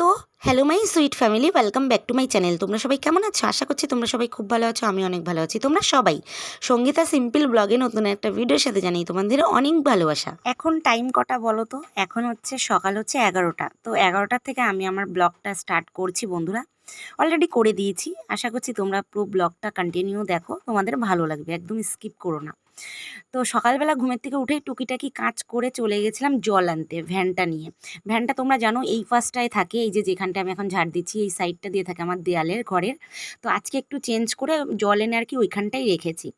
তো hello my sweet family welcome back to my channel তোমরা সবাই কেমন আছো? আশা করছি তোমরা সবাই খুব ভালো আছো, আমি অনেক ভালো আছি। তোমরা সবাই সঙ্গীতা সিম্পল ব্লগে নতুন একটা ভিডিওর সাথে জানাই তোমাদের অনেক ভালোবাসা। এখন টাইম কটা বলো তো? এখন হচ্ছে সকাল হচ্ছে এগারোটা। তো এগারোটার থেকে আমি আমার ব্লগটা স্টার্ট করছি বন্ধুরা। অলরেডি করে দিয়েছি। আশা করছি তোমরা পুরো ব্লগটা কন্টিনিউ দেখো। তোমাদের ভালো লাগবে। একদম স্কিপ করো না। তো সকালবেলা ঘুমের থেকে উঠেই টুকিটাকি কাজ করে চলে গেছিলাম জল আনতে, ভ্যানটা নিয়ে। ভ্যানটা তোমরা জানো এই ফার্স্টটায় থাকে, এই যে যেখানটা আমি এখন ঝাড় দিচ্ছি, এই সাইডটা দিয়ে থাকে আমার দেয়ালের ঘরের। তো আজকে একটু চেঞ্জ করে জল এনে আর কি ওইখানটাই রেখেছি।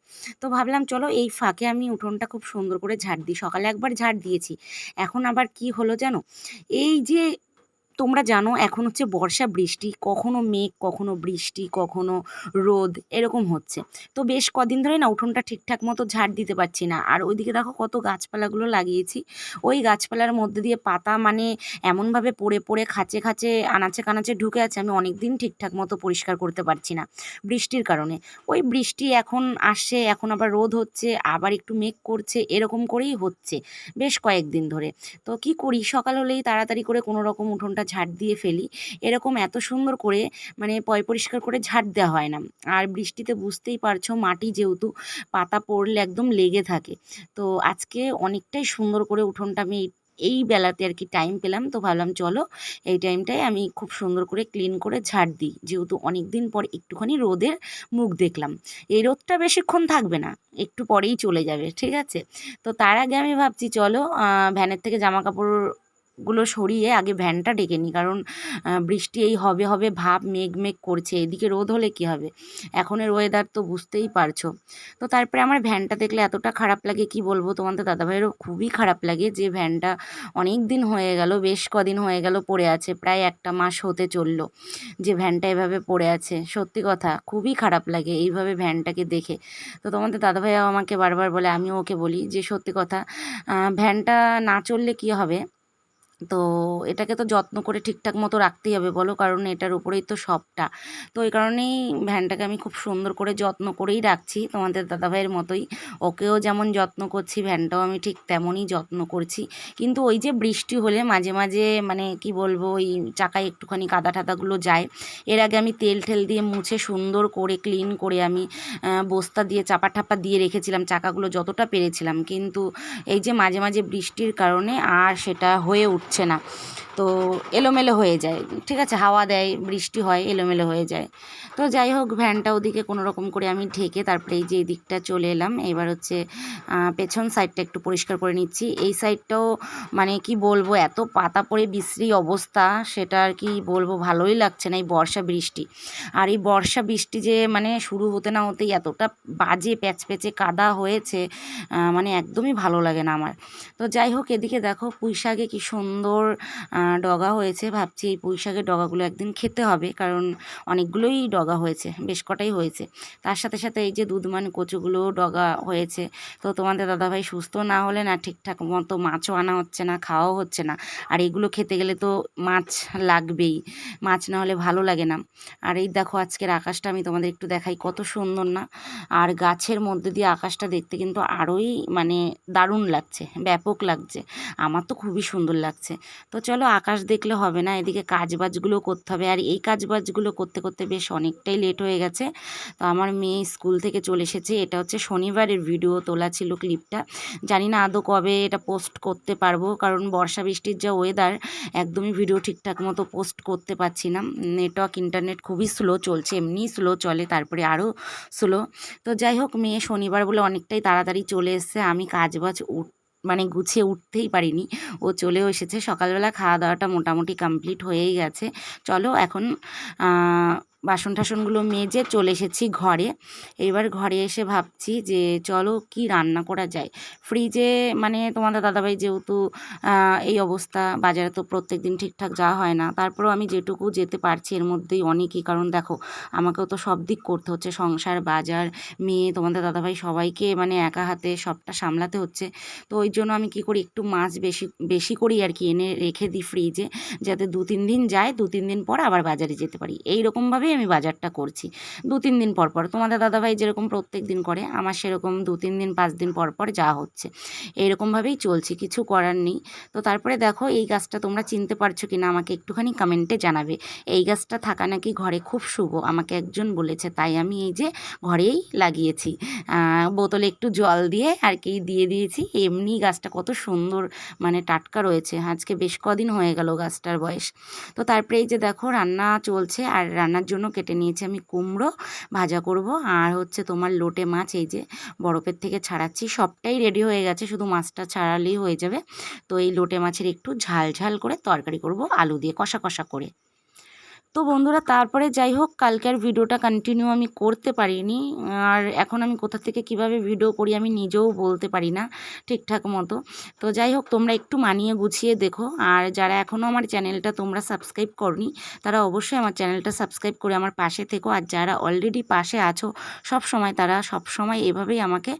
তো ভাবলাম চলো এই ফাঁকে আমি উঠোনটা খুব সুন্দর করে ঝাড় দিই। সকালে একবার ঝাড় দিয়েছি। এখন আবার কি হলো জানো? এই যে তোমরা জানো এখন হচ্ছে বর্ষা, বৃষ্টি, কখনো মেঘ, কখনো বৃষ্টি, কখনো রোদ, এরকম হচ্ছে। তো বেশ কদিন ধরে না উঠোনটা ঠিকঠাক মতো ঝাড় দিতে পারছি না। আর ওইদিকে দেখো কত গাছপালাগুলো লাগিয়েছি। ওই গাছপালার মধ্যে দিয়ে পাতা মানে এমনভাবে পড়ে পড়ে খাঁচে খাঁচে, আনাচে কানাচে ঢুকে আছে, আমি অনেক দিন ঠিকঠাক মতো পরিষ্কার করতে পারছি না বৃষ্টির কারণে। ওই বৃষ্টি এখন আসছে, এখন আবার রোদ হচ্ছে, আবার একটু মেঘ করছে, এরকম করেই হচ্ছে বেশ কয়েকদিন ধরে। তো কি করি? সকাল হলেই তাড়াতাড়ি করে কোনো রকম উঠোনটা ঝাড় দিয়ে ফেলি। এরকম এত সুন্দর করে মানে পয় পরিষ্কার করে ঝাড় দেওয়া হয় না। আর বৃষ্টিতে বুঝতেই পারছ মাটি যেহেতু পাতা পড়লে একদম লেগে থাকে। তো আজকে অনেকটাই সুন্দর করে উঠোনটা আমি এই- এই বেলাতে আর কি টাইম পেলাম। তো ভাবলাম চলো এই টাইমটায় আমি খুব সুন্দর করে ক্লিন করে ঝাড় দিই। যেহেতু অনেক দিন পর একটুখানি রোদের মুখ দেখলাম। এই রোদটা বেশিক্ষণ থাকবে না, একটু পরেই চলে যাবে, ঠিক আছে? তো তার আগে আমি ভাবছি চলো ভ্যানের থেকে জামা কাপড় গুলো সরিয়ে আগে ভ্যানটা ডেকে নিই কারণ বৃষ্টি এই হবে হবে ভাব মেঘ মেঘ করছে। এদিকে রোদ হলে কি হবে? এখনের ওয়েদার তো বুঝতেই পারছ। তো তারপরে আমার ভ্যানটা দেখলে এতটা খারাপ লাগে, কি বলব তোমাদের দাদাভাইয়েরও খুবই খারাপ লাগে যে ভ্যানটা অনেক দিন হয়ে গেল, বেশ কদিন হয়ে গেল পড়ে আছে, প্রায় একটা মাস হতে চলল যে ভ্যানটা এভাবে পড়ে আছে। সত্যি কথা, খুবই খারাপ লাগে এইভাবে ভ্যানটাকে দেখে। তো তোমাদের দাদাভাইও আমাকে বারবার বলে, আমিও ওকে বলি যে সত্যি কথা ভ্যানটা না চললে কি হবে? তো এটাকে তো যত্ন করে ঠিকঠাক মতো রাখতেই হবে বলো, কারণ এটার উপরেই তো সবটা। তো এই কারণেই ভ্যানটাকে আমি খুব সুন্দর করে যত্ন করেই রাখছি তোমাদের দাদাভাইয়ের মতোই। ওকেও যেমন যত্ন করছি, ভ্যানটাও আমি ঠিক তেমনই যত্ন করছি। কিন্তু ওই যে বৃষ্টি হলে মাঝে মাঝে মানে কি বলব, ওই চাকায় একটুখানি কাদা টাদাগুলো যায়। এর আগে আমি তেল ঠেল দিয়ে মুছে সুন্দর করে ক্লিন করে আমি বস্তা দিয়ে চাপা ঠাপা দিয়ে রেখেছিলাম চাকাগুলো যতটা পেরেছিলাম। কিন্তু এই যে মাঝে মাঝে বৃষ্টির কারণে আর সেটা হয়ে উঠছে না তো এলোমেলো হয়ে যায়। ঠিক আছে, হাওয়া দেয়, বৃষ্টি হয়, এলোমেলো হয়ে যায়। তো যাই হোক, ভ্যানটা ওদিকে কোনো রকম করে আমি ঢেকে তারপরে এই যে এই দিকটা চলে এলাম। এবার হচ্ছে পেছন সাইডটা একটু পরিষ্কার করে নিচ্ছি। এই সাইডটাও মানে কি বলব, এত পাতা পড়ে বিশ্রী অবস্থা, সেটা আর কি বলব, ভালোই লাগছে না এই বর্ষা বৃষ্টি। আর এই বর্ষা বৃষ্টি যে মানে শুরু হতে না হতেই এতটা বাজে প্যাচ প্যাচে কাদা হয়েছে মানে একদমই ভালো লাগে না আমার। তো যাই হোক, এদিকে দেখো পুঁই শাকে কি সুন্দর ডগা হয়েছে, ভাবছি এই পুঁই শাকের ডগাগুলো একদিন খেতে হবে, কারণ অনেকগুলোই ডগা হয়েছে, বেশ কটাই হয়েছে। তার সাথে সাথে এই যে দুধমান কচুগুলো ডগা হয়েছে, তো তোমাদের দাদাভাই সুস্থ না হলে না ঠিকঠাক মতো মাছও আনা হচ্ছে না, খাওয়াও হচ্ছে না। আর এগুলো খেতে গেলে তো মাছ লাগবেই, মাছ না হলে ভালো লাগে না। আর এই দেখো আজকের আকাশটা, আমি তোমাদের একটু দেখাই কত সুন্দর না। আর গাছের মধ্যে দিয়ে আকাশটা দেখতে কিন্তু আরোই মানে দারুণ লাগছে, ব্যাপক লাগছে। আমার তো খুবই সুন্দর লাগছে। তো চলো আকাশ দেখলে হবে না, এদিকে কাজবাজগুলো করতে হবে। আর এই কাজবাজগুলো করতে করতে বেশ অনেকটাই লেট হয়ে গেছে। তো আমার মেয়ে স্কুল থেকে চলে এসেছে। এটা হচ্ছে শনিবারের ভিডিও তোলা ছিল ক্লিপটা জানি না আদৌ কবে এটা পোস্ট করতে পারব, কারণ বর্ষা বৃষ্টির যা ওয়েদার একদমই ভিডিও ঠিকঠাক মতো পোস্ট করতে পারছি না। নেটওয়ার্ক ইন্টারনেট খুবই স্লো চলছে এমনি স্লো চলে, তারপরে আরও স্লো তো যাই হোক, মেয়ে শনিবার বলে অনেকটাই তাড়াতাড়ি চলে এসছে। আমি কাজ বাজ উঠ মানে গুছিয়ে উঠতেই পারিনি। ও চলেও এসেছে। সকালবেলা খাওয়া দাওয়াটা মোটামুটি কমপ্লিট হয়েই গেছে। চলো এখন বাসন টাসনগুলো মেজে চলে এসেছি ঘরে। এবার ঘরে এসে ভাবছি যে, চলো কি রান্না করা যায়? ফ্রিজে মানে তোমাদের দাদাভাই যেহেতু এই অবস্থা, বাজারে তো প্রত্যেক দিন ঠিকঠাক যাওয়া হয় না। তারপরেও আমি যেটুকু যেতে পারছি, এর মধ্যেই অনেকই। কারণ দেখো, আমাকেও তো সব দিক করতে হচ্ছে। সংসার, বাজার, মেয়ে, তোমাদের দাদাভাই সবাইকে মানে একা হাতে সবটা সামলাতে হচ্ছে। তো ওই জন্য আমি কি করি, একটু মাছ বেশি বেশি করি আর কি এনে রেখে দিই ফ্রিজে যাতে দু তিন দিন যায় দু তিন দিন পর আবার বাজারে যেতে পারি। এই রকমভাবেই আমি বাজারটা করছি। দু তিন দিন পর পর। তোমাদের দাদাভাই যেরকম প্রত্যেক দিন করে, আমার সেরকম দু তিন দিন, পাঁচ দিন পর পর যা হচ্ছে। এইরকমভাবেই চলছি, কিছু করার নেই। তো তারপরে দেখো, এই গাছটা তোমরা চিনতে পারছ কি না আমাকে একটুখানি কমেন্টে জানাবে। এই গাছটা থাকা নাকি ঘরে খুব শুভ, আমাকে একজন বলেছে, তাই আমি এই যে ঘরেই লাগিয়েছি। বোতলে একটু জল দিয়ে আর কি দিয়ে দিয়েছি। এমনি গাছটা কত সুন্দর মানে টাটকা রয়েছে। আজকে বেশ কদিন হয়ে গেল গাছটার বয়স। তো তারপরে এই যে দেখো, রান্না চলছে, আর রান্নার জন্য কেটে নিয়েছি। আমি কুমড়ো ভাজা করব। আর হচ্ছে তোমার লোটে মাছ, এই যে বরফের থেকে ছাড়াচ্ছি, সবটাই রেডি হয়ে গেছে। শুধু মাছটা ছাড়ালেই হয়ে যাবে। তো এই লোটে মাছের একটু ঝাল ঝাল করে তরকারি করব, আলু দিয়ে কষা কষা করে। তো বন্ধুরা, তারপরে যাই হোক কালকের ভিডিওটা কন্টিনিউ আমি করতে পারিনি। আর এখন আমি কোথা থেকে কীভাবে ভিডিও করি আমি নিজেও বলতে পারি না ঠিকঠাক মতো। তো যাই হোক, তোমরা একটু মানিয়ে গুছিয়ে দেখো। আর যারা এখনও আমার চ্যানেলটা তোমরা সাবস্ক্রাইব করনি, তারা অবশ্যই আমার চ্যানেলটা সাবস্ক্রাইব করে আমার পাশে থেকো। আর যারা অলরেডি পাশে আছো, সব সময় তারা সব সময় এভাবেই আমাকে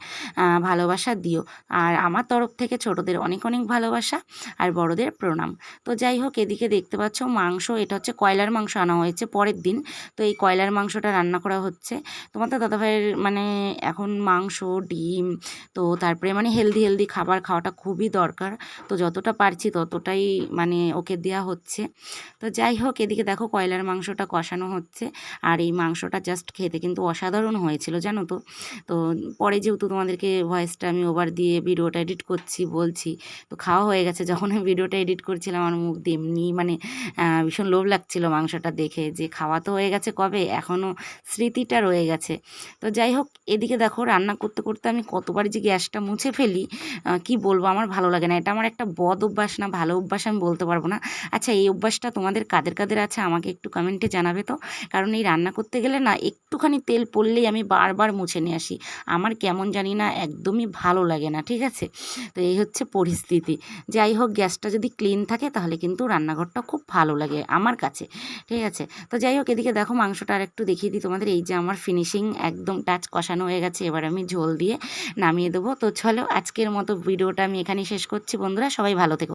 ভালোবাসা দিও। আর আমার তরফ থেকে ছোটদের অনেক অনেক ভালোবাসা আর বড়দের প্রণাম। তো যাই হোক, এদিকে দেখতে পাচ্ছ মাংস, এটা হচ্ছে কয়লার মাংস। আনা হয়েছে পরের দিন। তো এই কয়লার মাংসটা রান্না করা হচ্ছে। তোমার তো দাদাভাইয়ের মানে এখন মাংস, ডিম, তো তারপরে মানে হেলদি হেলদি খাবার খাওয়াটা খুবই দরকার। তো যতটা পারছি ততটাই মানে ওকে দেওয়া হচ্ছে। তো যাই হোক, এদিকে দেখো কয়লার মাংসটা কষানো হচ্ছে। আর এই মাংসটা জাস্ট খেতে কিন্তু অসাধারণ হয়েছিল, জানো তো। তো পরে যেহেতু তোমাদেরকে ভয়েসটা আমি ওভার দিয়ে ভিডিওটা এডিট করছি, বলছি, তো খাওয়া হয়ে গেছে। যখন আমি ভিডিওটা এডিট করছিলাম, আমার মুখ দিয়ে এমনি মানে ভীষণ লোভ লাগছিল মাংসটা দেখে যে খাওয়া তো হয়ে গেছে কবে? এখনও স্মৃতিটা রয়ে গেছে। তো যাই হোক, এদিকে দেখো রান্না করতে করতে আমি কতবার যে গ্যাসটা মুছে ফেলি কি বলব? আমার ভালো লাগে না। এটা আমার একটা বদ অভ্যাস না, ভালো অভ্যাস আমি বলতে পারব না। আচ্ছা এই অভ্যাসটা তোমাদের কাদের কাদের আছে? আমাকে একটু কমেন্টে জানাবে তো। কারণ এই রান্না করতে গেলে না, একটুখানি তেল পড়লেই আমি বারবার মুছে নিয়ে আসি। আমার কেমন জানি না, একদমই ভালো লাগে না, ঠিক আছে? তো এই হচ্ছে পরিস্থিতি। যাই হোক, গ্যাসটা যদি ক্লিন থাকে, তাহলে কিন্তু রান্নাঘরটা খুব ভালো লাগে আমার কাছে ঠিক আছে। তো যাই হোক, এদিকে দেখো মাংসটা আর একটু দেখিয়ে দিই তোমাদের। এই যে আমার ফিনিশিং একদম টাচ কষানো হয়ে গেছে, এবার আমি ঝোল দিয়ে নামিয়ে দেবো। তো চলো আজকের মতো ভিডিওটা আমি এখানেই শেষ করছি। বন্ধুরা, সবাই ভালো থেকো।